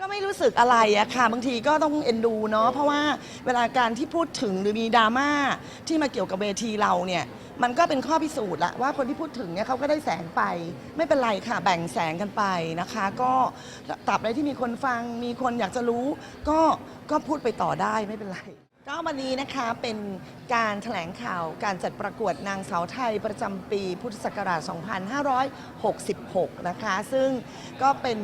ก็ไม่รู้สึกอะไรอะค่ะ บางทีก็ต้องเอ็นดูเนาะเพราะว่าเวลาการที่พูดถึงหรือมีดราม่าที่มาเกี่ยวกับเวทีเราเนี่ย มันก็เป็นข้อพิสูจน์ละว่าคนที่พูดถึงเนี่ยเขาก็ได้แสงไป ไม่เป็นไรค่ะ แบ่งแสงกันไปนะคะ ก็ตราบใดที่มีคนฟังมีคนอยากจะรู้ ก็ก็พูดไปต่อได้ไม่เป็นไร ก็วันนี้นะคะเป็นการแถลงข่าวการจัดประกวดนางสาวไทยประจำปีพุทธศักราช 2566 นะคะ ซึ่งก็เป็น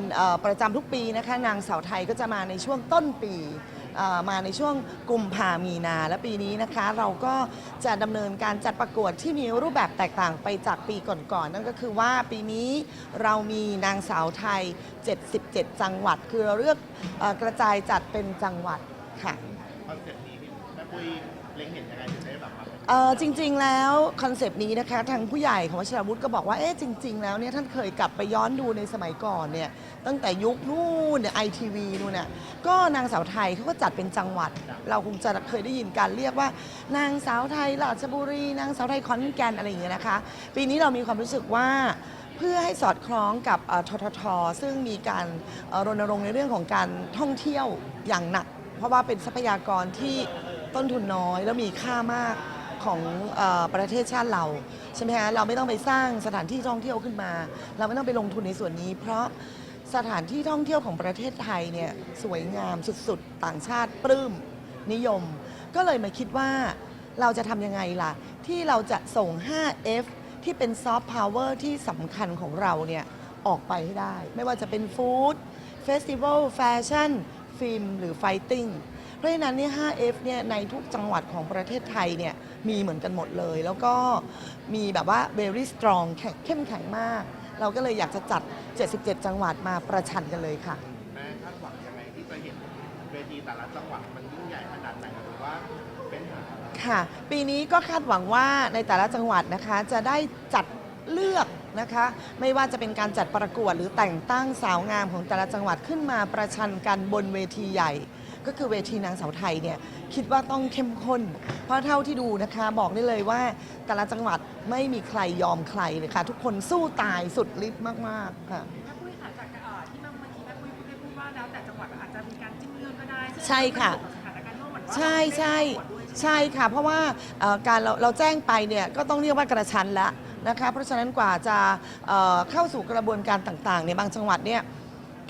ประจำทุกปีนะคะ นางสาวไทยก็จะมาในช่วงต้นปีมาในช่วงกุมภามีนาและปีนี้นะคะ เราก็จะดำเนินการจัดประกวดที่มีรูปแบบแตกต่างไปจากปีก่อนๆนั่นก็คือว่าปีนี้เรามีนางสาวไทย 77 จังหวัด คือเราเลือกอกระจายจัดเป็นจังหวัดค่ะ ปุ้ยเล็งเห็นยังไงถึงได้แบบมาเป็นเอ่อจริง ๆ แล้วคอนเซปต์นี้นะคะทางผู้ใหญ่ของวชิรวุฒิก็บอกว่าเอ๊ะจริง ๆ แล้วเนี่ยท่านเคยกลับไปย้อนดูในสมัยก่อนเนี่ยตั้งแต่ยุคนู่นไอทีวีนู่นน่ะก็นางสาวไทยเขาก็จัดเป็นจังหวัด เราคงจะเคยได้ยินการเรียกว่า นางสาวไทยราชบุรีนางสาวไทยขอนแก่นอะไรอย่างเงี้ยนะคะปีนี้เรามีความรู้สึกว่า เพื่อให้สอดคล้องกับเอ่อททท ซึ่งมีการเอ่อรณรงค์ในเรื่องของการท่องเที่ยวอย่างหนัก เพราะว่าเป็นทรัพยากรที่ ต้นทุนน้อยแล้วมีค่ามากของอประเทศชาติเราใช่ไหมฮะเราไม่ต้องไปสร้างสถานที่ท่องเที่ยวขึ้นมา เราไม่ต้องไปลงทุนในส่วนนี้ เพราะสถานที่ท่องเที่ยวของประเทศไทยเนี่ยสวยงามสุดๆ ต่างชาติปลื้มนิยม ก็เลยมาคิดว่าเราจะทำยังไงล่ะ ที่เราจะส่ง 5F ที่เป็นซอฟต์พาวเวอร์ที่สำคัญของเราเนี่ยออกไปให้ได้ ไม่ว่าจะเป็นฟู้ดเฟสติวัลแฟชั่นฟิล์มหรือไฟติ้ง เพราะฉะนั้นเนี่ย 5F เนี่ยในทุกจังหวัดของประเทศไทยเนี่ยมีเหมือนกันหมดเลย แล้วก็มีแบบว่า very strong แข็งเข้มแข็งมาก เราก็เลยอยากจะจัด 77 จังหวัดมาประชันกันเลยค่ะ แม่คาดหวังยังไงที่จะเห็นเวทีแต่ละจังหวัดมันยิ่งใหญ่ขนาดไหนหรือว่าเป็นหาอะไรค่ะ ปีนี้ก็คาดหวังว่าในแต่ละจังหวัดนะคะจะได้จัดเลือกนะคะ ไม่ว่าจะเป็นการจัดประกวดหรือแต่งตั้งสาวงามของแต่ละจังหวัดขึ้นมาประชันกันบนเวทีใหญ่ ก็คือเวทีนางสาวไทยเนี่ยคิดว่าต้องเข้มข้น เพราะเท่าที่ดูนะคะบอกได้เลยว่าแต่ละจังหวัดไม่มีใครยอมใครเลยค่ะ ทุกคนสู้ตายสุดฤทธิ์มากๆค่ะแม่ปุ้ยค่ะจากเอ่อที่เมื่อกี้แม่ปุ้ยได้พูดว่าแล้วแต่จังหวัดอาจจะมีการจิ้มเลือกก็ได้ซึ่งใช่ค่ะ มันก็เป็นสถานการณ์โลกเหมือนว่าใช่ใช่เราไม่ได้ประกวดด้วยใช่ไหมใช่ค่ะ เพราะว่าเอ่อการเราเราแจ้งไปเนี่ยก็ต้องเรียกว่ากระชั้นแล้วนะคะเพราะฉะนั้นกว่าจะเอ่อเข้าสู่กระบวนการต่างๆในยบางจังหวัดเนี่ย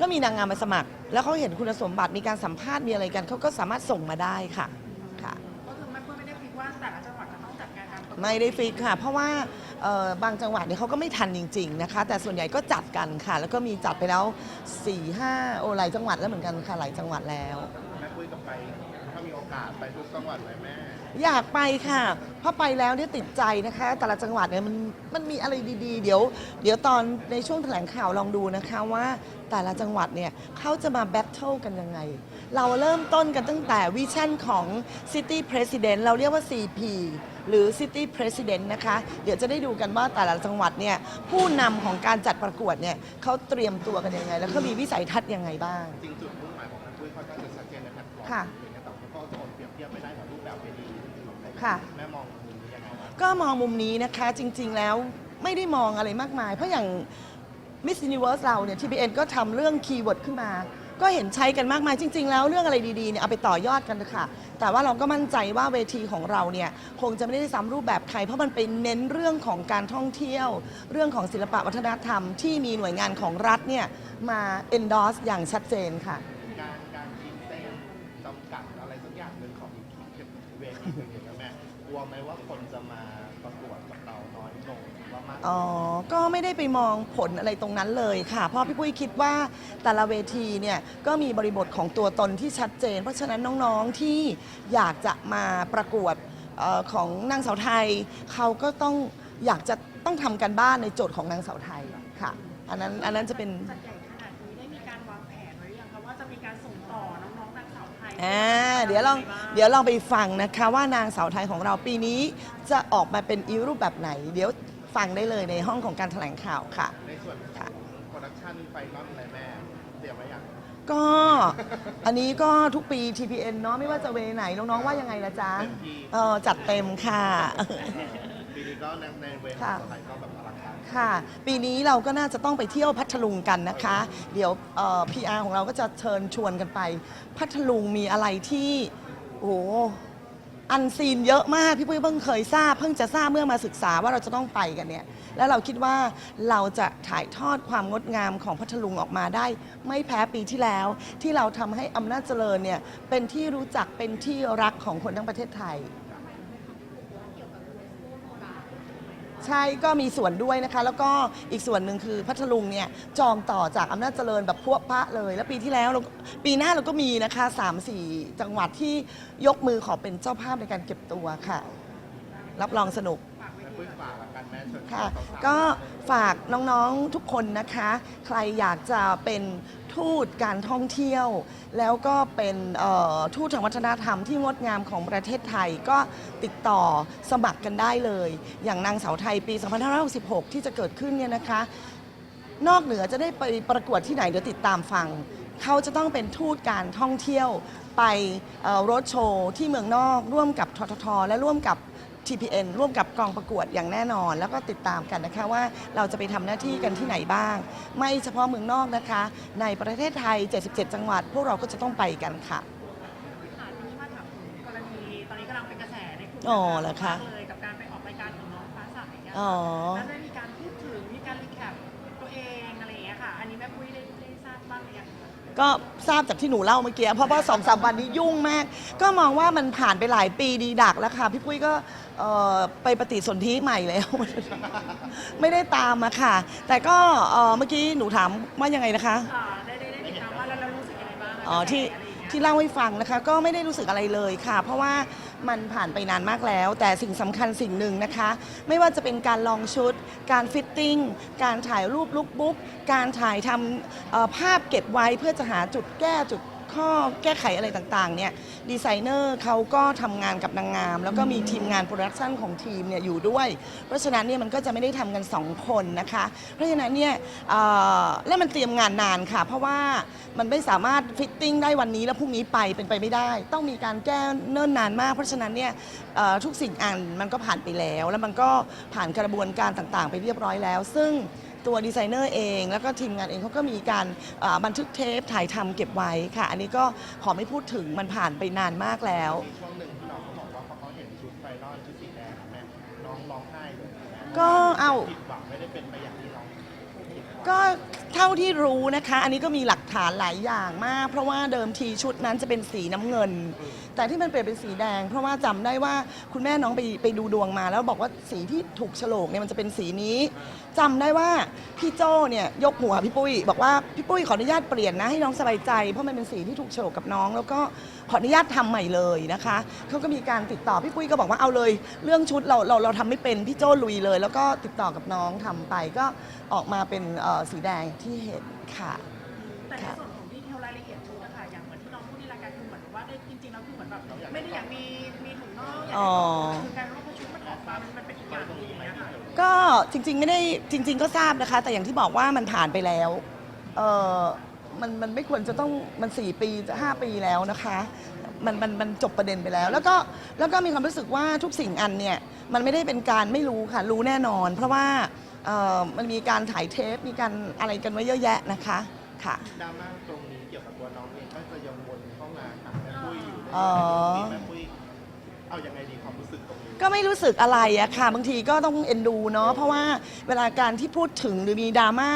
ก็มีนางงามมาสมัคร แล้วเขาเห็นคุณสมบัติมีการสัมภาษณ์มีอะไรกันเขาก็สามารถส่งมาได้ค่ะค่ะ ก็คือแม่ปุ้ยไม่ได้คิดว่าแต่ละจังหวัดจะต้องจัดการการประกวดไม่ได้ฟิกค่ะ เพราะว่าเอ่อบางจังหวัดเนี่ยเขาก็ไม่ทันจริง ๆนะคะ แต่ส่วนใหญ่ก็จัดกันค่ะ แล้วก็มีจัดไปแล้ว4ี่ห้าโอ้หลายจังหวัดแล้วเหมือนกันค่ะหลายจังหวัดแล้ว แม่ปุ้ยกับไป ถ้ามีโอกาสไปทุกจังหวัดเลยแม่ อยากไปค่ะเพราะไปแล้วเนี่ยติดใจนะคะ แต่ละจังหวัดเนี่ยมันมันมีอะไรดีๆ เดี๋ยว เดี๋ยวตอนในช่วงแถลงข่าวลองดูนะคะว่าแต่ละจังหวัดเนี่ยเขาจะมาแบทเทิลกันยังไง เราเริ่มต้นกันตั้งแต่วิชั่นของ City President เราเรียกว่า CP หรือ City President นะคะ เดี๋ยวจะได้ดูกันว่าแต่ละจังหวัดเนี่ยผู้นำของการจัดประกวดเนี่ยเขาเตรียมตัวกันยังไง แล้วเขามีวิสัยทัศน์ยังไงบ้าง จริงจุดมุ่งหมายของแม่ปุ้ยค่อนข้างจะชัดเจนในแพลตฟอร์มค่ะ อย่างเงี้ยแต่ก็จะเปรียบเทียบไม่ได้กับรูปแบบเวทีของไทยค่ะ แม่มองมุมนี้ยังไงบ้างก็มองมุมนี้นะคะจริงๆแล้วไม่ได้มองอะไรมากมาย เพราะอย่าง Miss Universe เราเนี่ย TPN ก็ทำเรื่องคีย์เวิร์ดขึ้นมา ก็เห็นใช้กันมากมายจริง ๆ แล้วเรื่องอะไรดีๆเนี่ยเอาไปต่อยอดกันเถอะค่ะ แต่ว่าเราก็มั่นใจว่าเวทีของเราเนี่ยคงจะไม่ได้ซ้ำรูปแบบใคร เพราะมันเป็นเน้นเรื่องของการท่องเที่ยว เรื่องของศิลปะวัฒนธรรมที่มีหน่วยงานของรัฐเนี่ยมา endorse อย่างชัดเจนค่ะ อว่ามากอ๋อ ก็ไม่ได้ไปมองผลอะไรตรงนั้นเลยค่ะ เพราะพี่ปุ้ยคิดว่าแต่ละเวทีเนี่ยก็มีบริบทของตัวตนที่ชัดเจน เพราะฉะนั้นน้องๆที่อยากจะมาประกวดเออของนางสาวไทย เขาก็ต้องอยากจะต้องทำกันบ้านในโจทย์ของนางสาวไทยค่ะ อันนั้นอันนั้นจะเป็น จัดใหญ่ขนาดนี้ได้มีการวางแผนไว้หรือยังคะว่าจะมีการส่งต่อน้องๆนางสาวไทยอ่าเดี๋ยวลองเดี๋ยวลองไปฟังนะคะว่านางสาวไทยของเราปีนี้จะออกมาเป็นอีรูปแบบไหน เดี๋ยว ฟังได้เลยในห้องของการแถลงข่าวค่ะ ในส่วนของโปรดักชันไฟนอลอะไรแม่เตรียมไว้อย่างก็อันนี้ก็ทุกปี TPN เนาะไม่ว่าจะเวไหนน้องๆว่ายังไงละจ๊ะเต็มที่เออจัดเต็มค่ะ ปีนี้ก็ในในเวทีค่ะสไทยก็แบบอลังการค่ะ ปีนี้เราก็น่าจะต้องไปเที่ยวพัทลุงกันนะคะ เดี๋ยวเอ่อ PR ของเราก็จะเชิญชวนกันไป พัทลุงมีอะไรที่โอ้โห อันซีนเยอะมากพี่ปุ้ยเพิ่งเคยทราบ เพิ่งจะทราบเมื่อมาศึกษาว่าเราจะต้องไปกันเนี่ยแล้วเราคิดว่าเราจะถ่ายทอดความงดงามของพัทลุงออกมาได้ ไม่แพ้ปีที่แล้ว ที่เราทำให้อำนาจเจริญเนี่ยเป็นที่รู้จักเป็นที่รักของคนทั้งประเทศไทย ใช่ก็มีส่วนด้วยนะคะ แล้วก็อีกส่วนหนึ่งคือพัทลุงเนี่ยจองต่อจากอำนาจเจริญแบบพวกพระเลย แล้วปีที่แล้วเราปีหน้าเราก็มีนะคะ3 4 จังหวัดที่ยกมือขอเป็นเจ้าภาพในการเก็บตัวค่ะ รับรองสนุก ฝากกันแม่ค่ะก็ฝากน้องๆทุกคนนะคะ ใครอยากจะเป็นทูตการท่องเที่ยว แล้วก็เป็นทูตทางวัฒนธรรมที่งดงามของประเทศไทยก็ติดต่อสมัครกันได้เลย อย่างนางสาวไทยปี 2566 ที่จะเกิดขึ้นเนี่ยนะคะ นอกเหนือจะได้ไปประกวดที่ไหนเดี๋ยวติดตามฟัง เขาจะต้องเป็นทูตการท่องเที่ยวไปรถโชว์ที่เมืองนอกร่วมกับทททและร่วมกับ TPN ร่วมกับกองประกวดอย่างแน่นอน แล้วก็ติดตามกันนะคะว่าเราจะไปทำหน้าที่กันที่ไหนบ้าง ไม่เฉพาะเมืองนอกนะคะ ในประเทศไทย 77 จังหวัด พวกเราก็จะต้องไปกันค่ะ ค่ะทีนี้มาถามถึงกรณีตอนนี้กำลังเป็นกระแสในกลุ่มอ๋อเหรอคะ มากเลยกับการไปออกรายการของน้องฟ้าใสอะอ๋อ แล้วได้มีการพูดถึงมีการรีแคปตัวเองอะไรอย่างเงี้ยค่ะ อันนี้แม่ปุ้ยได้ได้ทราบบ้างหรือยังคะ ก็ทราบจากที่หนูเล่าเมื่อกี้เพราะว่าสองสามวันนี้ยุ่งมาก ก็มองว่ามันผ่านไปหลายปีดีดักแล้วค่ะ พี่ปุ้ยก็เอ่อไปปฏิสนธิใหม่แล้ว ไม่ได้ตามมาค่ะ แต่ก็เอ่อเมื่อกี้หนูถามว่ายังไงนะคะ อ่าได้ได้ได้ติดตามว่าแล้วเรารู้สึกยังไงบ้างะอ๋อที่กระแสอะไรอย่างเงี้ยที่เล่าให้ฟังนะคะ ก็ไม่ได้รู้สึกอะไรเลยค่ะ เพราะว่า มันผ่านไปนานมากแล้ว แต่สิ่งสำคัญสิ่งหนึ่งนะคะ ไม่ว่าจะเป็นการลองชุด การฟิตติ้ง การถ่ายรูปลุกบุ๊ก การถ่ายทำเอ่อภาพเก็บไว้เพื่อจะหาจุดแก้จุด ข้อแก้ไขอะไรต่างๆเนี่ยดีไซเนอร์เขาก็ทำงานกับนางงาม แล้วก็มีทีมงานโปรดักชันของทีมเนี่ยอยู่ด้วย เพราะฉะนั้นเนี่ยมันก็จะไม่ได้ทำกัน 2 คนนะคะ เพราะฉะนั้นเนี่ยเอ่อและมันเตรียมงานนานค่ะ เพราะว่ามันไม่สามารถฟิตติ้งได้วันนี้แล้วพรุ่งนี้ไปเป็นไปไม่ได้ ต้องมีการแก้เนิ่นนานมาก เพราะฉะนั้นเนี่ยเอ่อทุกสิ่งอันมันก็ผ่านไปแล้ว แล้วมันก็ผ่านกระบวนการต่างๆ ไปเรียบร้อยแล้ว ซึ่ง ตัวดีไซเนอร์เอง แล้วก็ทีมงานเองเขาก็มีการเอ่อบันทึกเทปถ่ายทำเก็บไว้ค่ะ อันนี้ก็ขอไม่พูดถึงมันผ่านไปนานมากแล้วมีช่วงหนึ่งที่น้องเขาบอกว่าพอเขาเห็นชุดไฟนอลชุดสีแดงอะแม่น้องร้องไห้เลยแม่ก็เอ้าผิดหวังไม่ได้เป็นไปอย่างที่น้องคิดก็ เท่าที่รู้นะคะ อันนี้ก็มีหลักฐานหลายอย่างมาก เพราะว่าเดิมทีชุดนั้นจะเป็นสีน้ำเงิน แต่ที่มันเปลี่ยนเป็นสีแดง เพราะว่าจำได้ว่าคุณแม่น้องไปไปดูดวงมา แล้วบอกว่าสีที่ถูกโฉลกเนี่ยมันจะเป็นสีนี้จำได้ว่าพี่โจ้เนี่ยยกหัวพี่ปุ้ยบอกว่าพี่ปุ้ยขออนุญาตเปลี่ยนนะให้น้องสบายใจเพราะมันเป็นสีที่ถูกโฉลกกับน้อง แล้วก็ขออนุญาตทำใหม่เลยนะคะเขาก็มีการติดต่อพี่ปุ้ยก็บอกว่าเอาเลย เรื่องชุดเราเราเราทำไม่เป็นพี่โจ้ลุยเลย แล้วก็ติดต่อกับน้องทำไปก็ออกมาเป็นเอ่อสีแดงที่เห็นค่ะ แต่ในส่วนของดีเทลรายละเอียดชุดอะค่ะอย่างเหมือนที่น้องพูดในรายการคือเหมือนว่าได้จริงๆแล้วคือเหมือนแบบไม่ได้อยากมีมีถุงน่องอยากอ๋อให้คือการว่าพอชุดมันออกมามันมันเป็นอีกอย่างหนึงอย่างเงี้ยค่ะก็จริงๆไม่ได้จริง ๆ ก็ทราบนะคะ แต่อย่างที่บอกว่ามันผ่านไปแล้วเออมันมันไม่ควรจะต้องมัน4ปีจะ5ปีแล้วนะคะ มันมันมันจบประเด็นไปแล้ว แล้วก็แล้วก็มีความรู้สึกว่าทุกสิ่งอันเนี่ยมันไม่ได้เป็นการไม่รู้ค่ะรู้แน่นอน เพราะว่า เอ่อมันมีการถ่ายเทปมีการอะไรกันไว้เยอะแยะนะคะค่ะ ดราม่าตรงนี้เกี่ยวกับตัวน้องเองก็จะยังวนเข้ามาหาแม่ปุ้ยอยู่อ๋อแม่ปุ้ย เอายังไงดีความรู้สึกตรงนี้ก็ไม่รู้สึกอะไรอะค่ะ บางทีก็ต้องเอ็นดูเนาะเพราะว่าเวลาการที่พูดถึงหรือมีดราม่า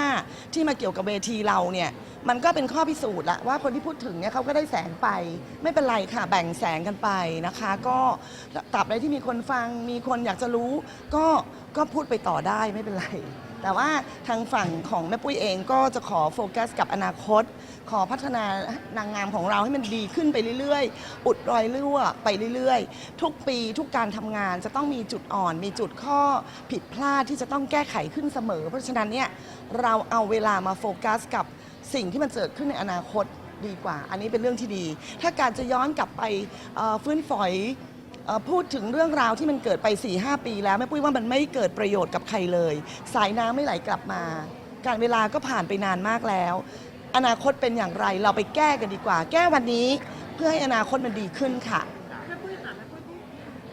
ที่มาเกี่ยวกับเวทีเราเนี่ยมันก็เป็นข้อพิสูจน์ละว่าคนที่พูดถึงเนี่ยเขาก็ได้แสงไปไม่เป็นไรค่ะ แบ่งแสงกันไปนะคะ ก็ตราบใดที่มีคนฟังมีคนอยากจะรู้ ก็ก็พูดไปต่อได้ไม่เป็นไร แต่ว่าทางฝั่งของแม่ปุ้ยเองก็จะขอโฟกัสกับอนาคต ขอพัฒนานางงามของเราให้มันดีขึ้นไปเรื่อยๆ อุดรอยรั่วไปเรื่อยๆ ทุกปีทุกการทำงานจะต้องมีจุดอ่อน มีจุดข้อผิดพลาดที่จะต้องแก้ไขขึ้นเสมอ เพราะฉะนั้นเนี่ยเราเอาเวลามาโฟกัสกับสิ่งที่มันเกิดขึ้นในอนาคตดีกว่า อันนี้เป็นเรื่องที่ดี ถ้าการจะย้อนกลับไปเอ่อฟื้นฝอย เอ่อพูดถึงเรื่องราวที่มันเกิดไป4-5ปีแล้วแม่ปุ้ยว่ามันไม่เกิดประโยชน์กับใครเลย สายน้ำไม่ไหลกลับมา การเวลาก็ผ่านไปนานมากแล้ว อนาคตเป็นอย่างไรเราไปแก้กันดีกว่า แก้วันนี้เพื่อให้อนาคตมันดีขึ้นค่ะ แม่ปุ้ยค่ะแม่ปุ้ย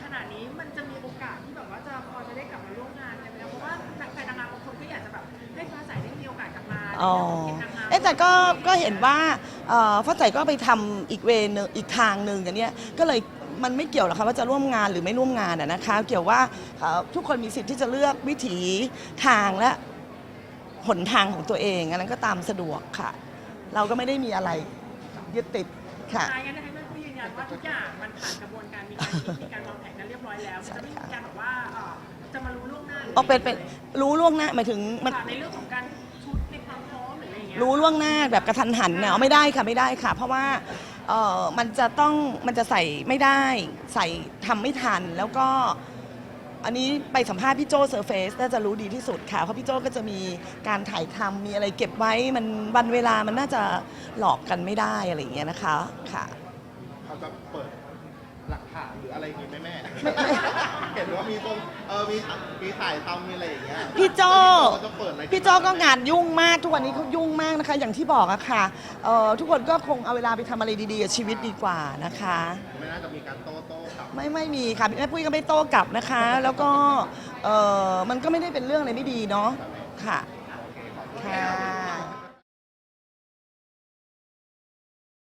ขนาดนี้มันจะมีโอกาสที่แบบว่าจะพอจะได้กลับมาร่วมงานกันไหมคะเพราะว่านักแฟนนางงามบางคนก็อ๋อเอ๊ะแต่ก็ก็เห็นว่าเอ่อฟ้าใสก็ไปทำอีกเวย์หนึงอีกทางหนึ่งกันเนี้ยก็เลย มันไม่เกี่ยวหรอกค่ะว่าจะร่วมงานหรือไม่ร่วมงานอะนะคะ เกี่ยวว่าเอ่อทุกคนมีสิทธิ์ที่จะเลือกวิถีทางและหนทางของตัวเองอันนั้นก็ตามสะดวกค่ะ เราก็ไม่ได้มีอะไรยึดติดค่ะ ท้ายกันนะคะแม่ผู้ยืนยันว่าทุกอย่างมันผ่านกระบวนการมีการคิดมีการวางแผนกันเรียบร้อยแล้วจะไม่มีการแบบว่าเอ่อจะมารู้ล่วงหน้าหรืออ๋อเป็นเป็นรู้ล่วงหน้าหมายถึงมัน ค่ะในเรื่องของการชุดในความพร้อมหรืออะไรอย่างเงี้ยรู้ล่วงหน้าแบบกระทันหันเนี่ยเอาไม่ได้ค่ะไม่ได้ค่ะ เพราะว่า เออมันจะต้องมันจะใส่ไม่ได้ใส่ทำไม่ทันแล้วก็ อันนี้ไปสัมภาษณ์พี่โจเซอร์เฟสน่าจะรู้ดีที่สุดค่ะ เพราะพี่โจก็จะมีการถ่ายทำมีอะไรเก็บไว้มันวันเวลามันน่าจะหลอกกันไม่ได้อะไรอย่างเงี้ยนะคะค่ะ เขาจะเปิดหลักฐานหรืออะไรอย่างงี้ไหมแม่ไม่ไม่เห็นว่ามีตรงเออมีมีถ่ายทำมีอะไรอย่างเงี้ยพี่โจเขาจะเปิดอะไร พี่โจก็งานยุ่งมากทุกวันนี้เขายุ่งมากนะคะ อย่างที่บอกอะค่ะเอ่อทุกคนก็คงเอาเวลาไปทำอะไรดีๆกับชีวิตดีกว่านะคะ ไม่น่าจะมีการโต้โต้กลับไม่ไม่มีค่ะแม่ปุ้ยก็ไม่โต้กลับนะคะ แล้วก็เออมันก็ไม่ได้เป็นเรื่องอะไรไม่ดีเนาะค่ะค่ะ